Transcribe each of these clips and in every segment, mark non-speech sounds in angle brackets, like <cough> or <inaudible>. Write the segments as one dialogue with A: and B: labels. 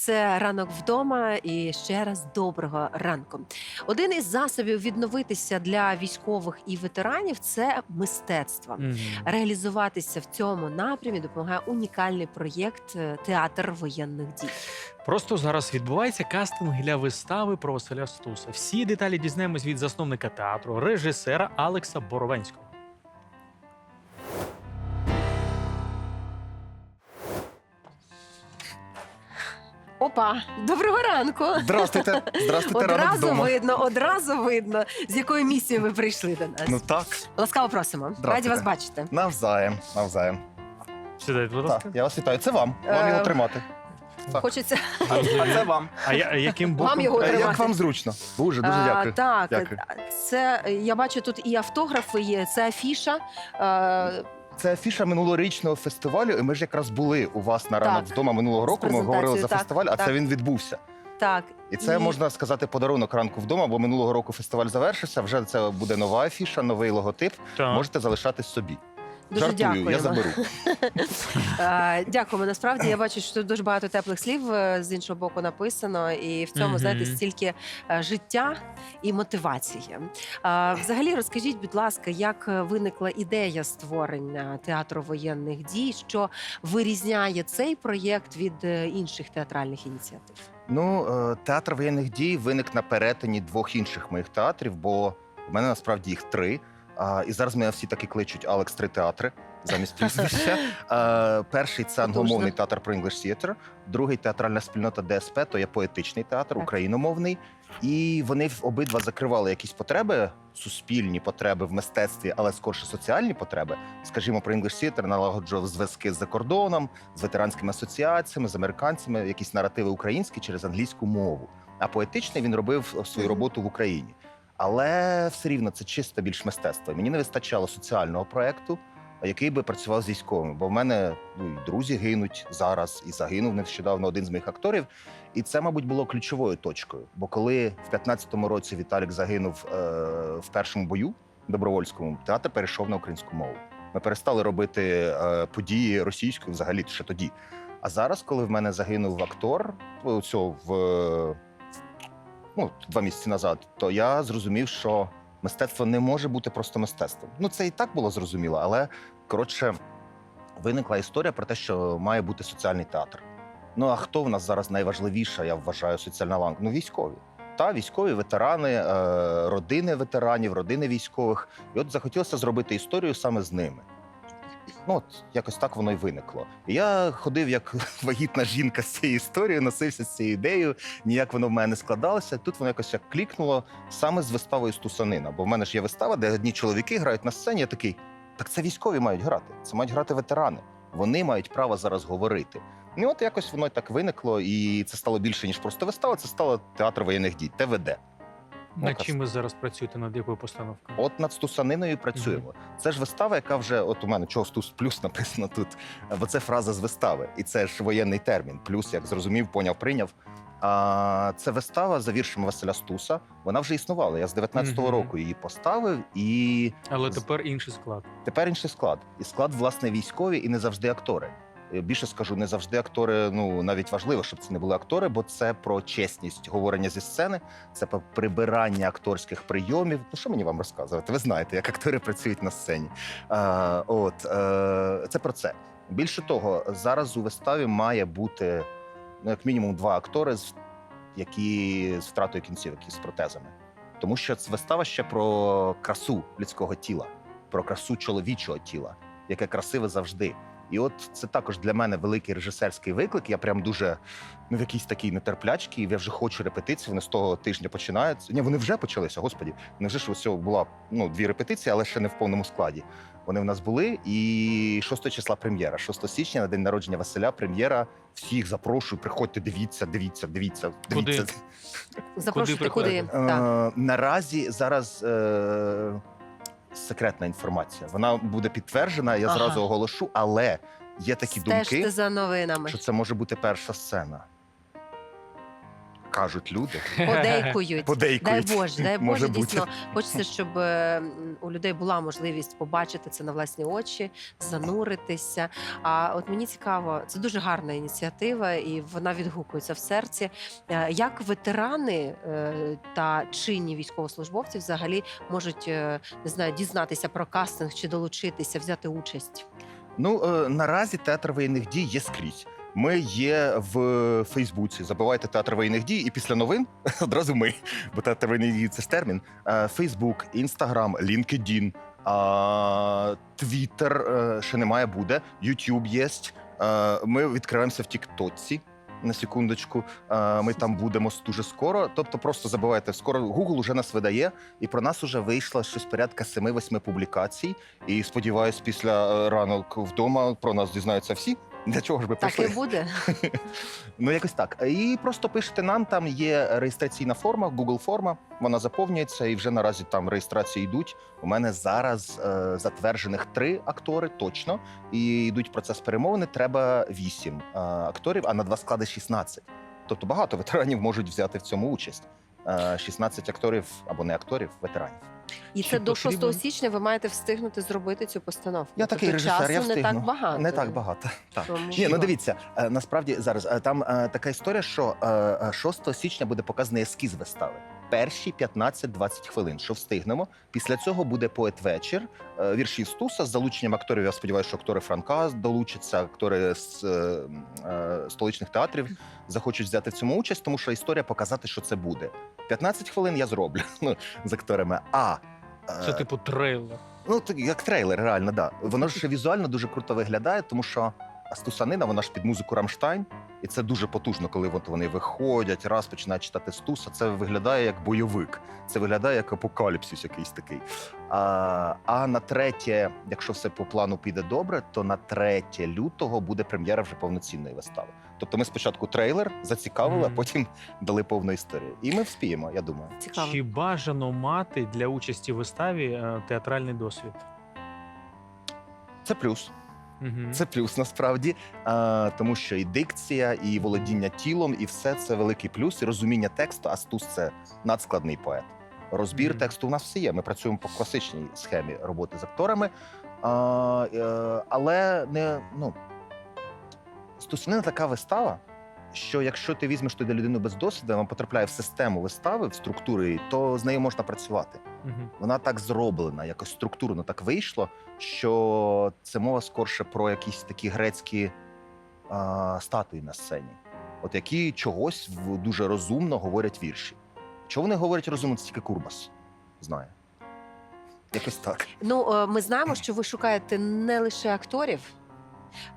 A: Це ранок вдома і ще раз доброго ранку. Один із засобів відновитися для військових і ветеранів це мистецтво.
B: Мгм.
A: Реалізуватися в цьому напрямі допомагає унікальний проєкт е, Театр воєнних дій.
B: Просто зараз відбувається кастинг для вистави про Василя Стуса. Всі деталі дізнаємось від засновника театру, режисера Алекса Боровенського.
A: Опа, доброго ранку!
C: Здравствуйте, здравствуйте, ранок
A: Одразу
C: вдома.
A: видно, одразу видно, з якою місією ви прийшли до нас.
C: Ну так,
A: Ласкаво просимо. Раді вас бачити.
C: навзаєм, навзаєм.
B: Сідайте, будь
C: Так,
B: ласка.
C: я вас вітаю. Це вам. Вам
A: Е,
C: його тримати. Так.
A: Хочеться
C: А це вам.
B: А я, а яким боком?
A: Вам його
C: Е,
A: тримати.
C: Як вам зручно? Дуже, дуже
A: А,
C: дякую.
A: Так,
C: Дякую.
A: це я бачу тут і автографи є, це афіша. Е,
C: Це афіша минулорічного фестивалю, і ми ж якраз були у вас на ранок
A: Так.
C: вдома минулого року. Ми говорили за
A: так,
C: фестиваль, а
A: так.
C: це він відбувся.
A: так.
C: І це
A: І-
C: можна сказати подарунок ранку вдома, бо минулого року фестиваль завершився. Вже це буде нова афіша, новий логотип.
B: Так.
C: Можете залишати собі.
A: Дуже
C: Жартую,
A: дякуємо.
C: я заберу. <laughs>
A: Дякуємо. Насправді я бачу, що тут дуже багато теплих слів е, з іншого боку написано, і в цьому знаєте стільки е, життя і мотивації. Взагалі, розкажіть, будь ласка, як виникла ідея створення театру воєнних дій, що вирізняє цей проєкт від е, інших театральних ініціатив?
C: Ну, театр воєнних дій виник на перетині двох інших моїх театрів, бо в мене насправді їх три. А, і зараз мене всі таки кличуть Алекс три театри замість <laughs> прізвища. Перший це англомовний театр про English Theatre, другий театральна спільнота ДСП, то є поетичний театр, україномовний. І вони обидва закривали якісь потреби, суспільні потреби в мистецтві, але скорше соціальні потреби. Скажімо, про English Theatre налагоджував зв'язки з-за кордоном, з ветеранськими асоціаціями, з американцями, якісь наративи українські через англійську мову. А поетичний він робив свою роботу в Україні. Але все рівно це чисто більш мистецтво. Мені не вистачало соціального проекту, який би працював з військовими. Бо в мене ну, і друзі гинуть зараз, і загинув нещодавно один з моїх акторів. І це, мабуть, було ключовою точкою. Бо коли в 15-му році Віталік загинув е, в першому бою добровольському, театр перейшов на українську мову. Ми перестали робити е, події російською взагалі ще тоді. А зараз, коли в мене загинув актор, цього в е, ну, два місяці назад, то я зрозумів, що мистецтво не може бути просто мистецтвом. Ну, це і так було зрозуміло, але коротше, виникла історія про те, що має бути соціальний театр. Ну а хто в нас зараз найважливіша, я вважаю, соціальна ланка? Ну, військові. Та військові ветерани, е, родини ветеранів, родини військових. І от захотілося зробити історію саме з ними. Ну, от якось так воно й виникло. Я ходив як <laughs> вагітна жінка з цією історією, носився з цією ідеєю, ніяк воно в мене не складалося. Тут воно якось як клікнуло саме з виставою Стусанина. Бо в мене ж є вистава, де одні чоловіки грають на сцені. Я такий, так це військові мають грати. Це мають грати ветерани. Вони мають право зараз говорити. Ну, от якось воно так виникло, і це стало більше ніж просто вистава. Це стало театр воєнних дій, ТВД.
B: Над чим ви зараз працюєте, над якою постановкою?
C: От над Стусаниною працюємо. Це ж вистава, яка вже от у мене чого Стус плюс написано тут, бо це фраза з вистави, і це ж воєнний термін. Плюс, як зрозумів, поняв, прийняв. А це вистава за віршами Василя Стуса. Вона вже існувала. Я з 19-го
B: Мгм.
C: року її поставив, і
B: Але тепер інший склад.
C: тепер інший склад. І склад, власне, військові, і не завжди актори. Е, Більше скажу, не завжди актори. Ну навіть важливо, щоб це не були актори, бо це про чесність говорення зі сцени, це про прибирання акторських прийомів. Ну що мені вам розказувати? Ви знаєте, як актори працюють на сцені. А, от е, це про це. Більше того, зараз у виставі має бути ну, як мінімум два актори, які з втратою кінцівок, з протезами. Тому що вистава ще про красу людського тіла, про красу чоловічого тіла, яке красиве завжди. І от це також для мене великий режисерський виклик. Я прям дуже ну, в якійсь такій нетерплячці, я вже хочу репетиції. Вони з того тижня починаються. Ні, вони вже почалися, господі. Невже ж ось цього була ну, дві репетиції, але ще не в повному складі. Вони в нас були. І 6 числа прем'єра. 6 січня на день народження Василя. Прем'єра. Всіх запрошую, приходьте, дивіться, дивіться, дивіться,
B: Куди?
C: дивіться.
A: Запрошуйте куди? Так.
C: Е, наразі зараз е, секретна інформація. Вона буде підтверджена, я
A: Ага.
C: зразу оголошу, але є такі
A: Стежте
C: думки,
A: за новинами.
C: що це може бути перша сцена. Кажуть люди.
A: Подейкують.
C: Подейкують.
A: Дай Боже, дай
C: Може
A: Боже,
C: бути.
A: дійсно хочеться, щоб е, у людей була можливість побачити це на власні очі, зануритися. А от мені цікаво, це дуже гарна ініціатива, і вона відгукується в серці. Е, Як ветерани е, та чинні військовослужбовці взагалі можуть е, не знаю, дізнатися про кастинг чи долучитися, взяти участь?
C: Ну е, наразі театр воєнних дій є скрізь. Ми є в Фейсбуці. Забивайте театр воєнних дій, і після новин <laughs> одразу ми. Бо театр воєнних дій це ж термін. Фейсбук, Інстаграм, LinkedIn, Твіттер ще немає, буде. Ютуб є. Е, Ми відкриваємося в Тіктоці. На секундочку, Е, ми там будемо дуже скоро. Тобто, просто забувайте, скоро Google уже нас видає, і про нас уже вийшло щось порядка 7-8 публікацій. І сподіваюсь, після е, ранок вдома про нас дізнаються всі. Для чого ж ми
A: Так
C: прийшли?
A: і буде. <laughs>
C: Ну, якось так. І просто пишете нам, там є реєстраційна форма, Google форма, вона заповнюється, і вже наразі там реєстрації йдуть. У мене зараз е, затверджених три актори точно, і йдуть процес перемовини. Треба вісім е, акторів, а на два склади 16. Тобто багато ветеранів можуть взяти в цьому участь. Е, 16 акторів або не акторів, ветеранів.
A: І
B: Чи
A: це до 6
B: потрібен-
A: січня ви маєте встигнути зробити цю постановку.
C: Я такий
A: тобто
C: режисер,
A: часу
C: я
A: не
C: встигну.
A: так багато.
C: Не так багато. Так.
A: Тому
C: Ні, ну
A: що-
C: дивіться, е, насправді зараз е, там е, така історія, що е, е, 6 січня буде показаний ескіз вистави. Перші 15-20 хвилин, що встигнемо. Після цього буде поет вечір, е, вірші Стуса з залученням акторів. Я сподіваюся, що актори Франка долучаться, актори з е, е, столичних театрів захочуть взяти в цьому участь, тому що історія показати, що це буде. 15 хвилин я зроблю <laughs> ну, з акторами. А
B: Це типу трейлер.
C: Ну, так, як трейлер, реально, да. Воно ж ще візуально дуже круто виглядає, тому що Стусанина, вона ж під музику Рамштайн, і це дуже потужно, коли от вони виходять, раз починають читати Стуса. Це виглядає як бойовик, це виглядає як апокаліпсис якийсь такий. А, а на третє, якщо все по плану піде добре, то на 3 лютого буде прем'єра вже повноцінної вистави. Тобто ми спочатку трейлер зацікавили, а потім дали повну історію. І ми вспіємо, я думаю.
A: Цікаво.
B: Чи бажано мати для участі в виставі е, театральний досвід?
C: Це плюс.
B: Угу.
C: Це плюс насправді, а, тому що і дикція, і володіння тілом, і все це великий плюс, і розуміння тексту. А Стус це надскладний поет. Розбір
B: Мгм.
C: тексту у нас все є. Ми працюємо по класичній схемі роботи з акторами, а, е, але не ну Стусанина така вистава. Що якщо ти візьмеш туди людину без досвіду, вона потрапляє в систему вистави, в структури, то з нею можна працювати
B: Угу.
C: вона так зроблена, якось структурно так вийшло, що це мова скорше про якісь такі грецькі а, статуї на сцені, от які чогось в- дуже розумно говорять вірші. Чого вони говорять розумно, це тільки Курбас знає. Якось так.
A: Ну, е, ми знаємо, що ви шукаєте не лише акторів.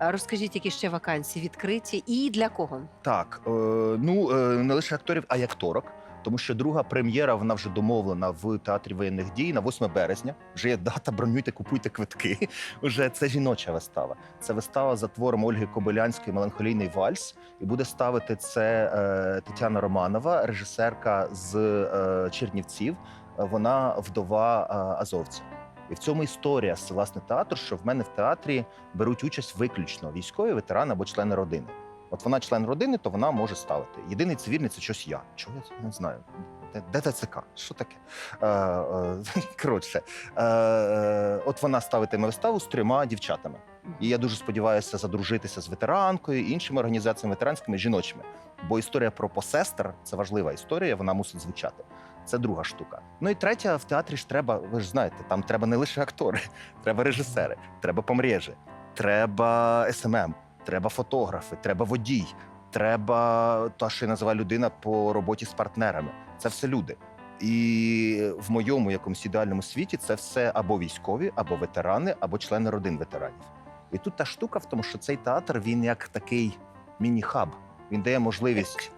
A: Е, Розкажіть, які ще вакансії відкриті і для кого?
C: Так, е, ну е, не лише акторів, а й акторок. Тому що друга прем'єра вона вже домовлена в театрі воєнних дій на 8 березня. Вже є дата, бронюйте, купуйте квитки. <laughs> Уже це жіноча вистава. Це вистава за твором Ольги Кобилянської Меланхолійний вальс. І буде ставити це е, Тетяна Романова, режисерка з е, Чернівців. Вона вдова е, азовця. І в цьому історія власне театру, що в мене в театрі беруть участь виключно військові, ветерани або члени родини. От вона член родини, то вона може ставити. Єдиний цивільний це щось я. Чого я не знаю? Де, ТЦК? Що таке? Е, е, <laughs> коротше, е, от вона ставитиме виставу з трьома дівчатами. І я дуже сподіваюся задружитися з ветеранкою, іншими організаціями ветеранськими, жіночими. Бо історія про посестер це важлива історія, вона мусить звучати. Це друга штука. Ну і третя, в театрі ж треба, ви ж знаєте, там треба не лише актори, <laughs> треба режисери, треба помрежі, треба СММ, треба фотографи, треба водій, треба та, що я називаю людина по роботі з партнерами. Це все люди. І в моєму якомусь ідеальному світі це все або військові, або ветерани, або члени родин ветеранів. І тут та штука в тому, що цей театр він як такий міні-хаб. Він дає можливість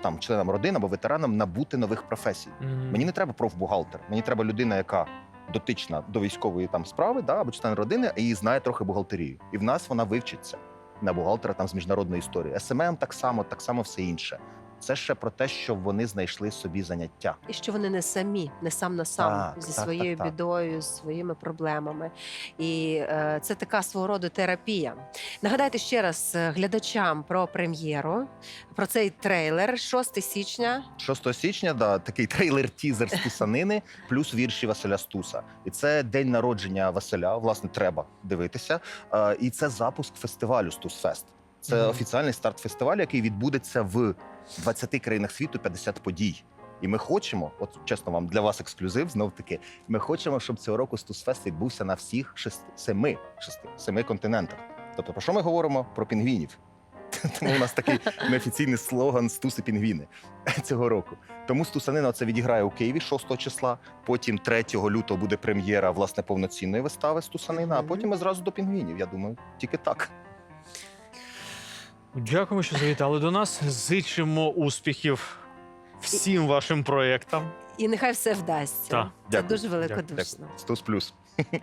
C: там членам родин або ветеранам набути нових професій. Мені не треба профбухгалтер, мені треба людина, яка дотична до військової там справи, да, або член родини, і знає трохи бухгалтерію. І в нас вона вивчиться на бухгалтера там з міжнародної історії. СММ так само, так само все інше. Це ще про те, що вони знайшли собі заняття.
A: І що вони не самі, не сам на сам
C: Так,
A: зі
C: так,
A: своєю
C: так, так.
A: бідою, з своїми проблемами. І е, це така свого роду терапія. Нагадайте ще раз е, глядачам про прем'єру, про цей трейлер 6 січня.
C: 6 січня, да, такий трейлер-тізер з <laughs> Тусанини, плюс вірші Василя Стуса. І це день народження Василя. Власне, треба дивитися. Е, І це запуск фестивалю Стусфест. Це
B: Мгм.
C: офіціальний старт фестивалю, який відбудеться в 20 країнах світу 50 подій. І ми хочемо, от чесно вам для вас ексклюзив, знов таки. Ми хочемо, щоб цього року Стусфест відбувся на всіх шести, семи, шести, семи континентах. Тобто, про що ми говоримо? Про пінгвінів. <laughs> Тому у нас такий неофіційний слоган Стуси пінгвіни цього року. Тому Стусанина це відіграє у Києві 6 числа. Потім 3 лютого буде прем'єра власне повноцінної вистави Стусанина. А потім ми зразу до пінгвінів. Я думаю, тільки так.
B: Дякуємо, що завітали до нас. Зичимо успіхів всім вашим проєктам.
A: І нехай все вдасться.
B: Так,
A: Це
C: дякую,
A: дуже
B: дякую.
A: Сто
C: Стус плюс. <laughs>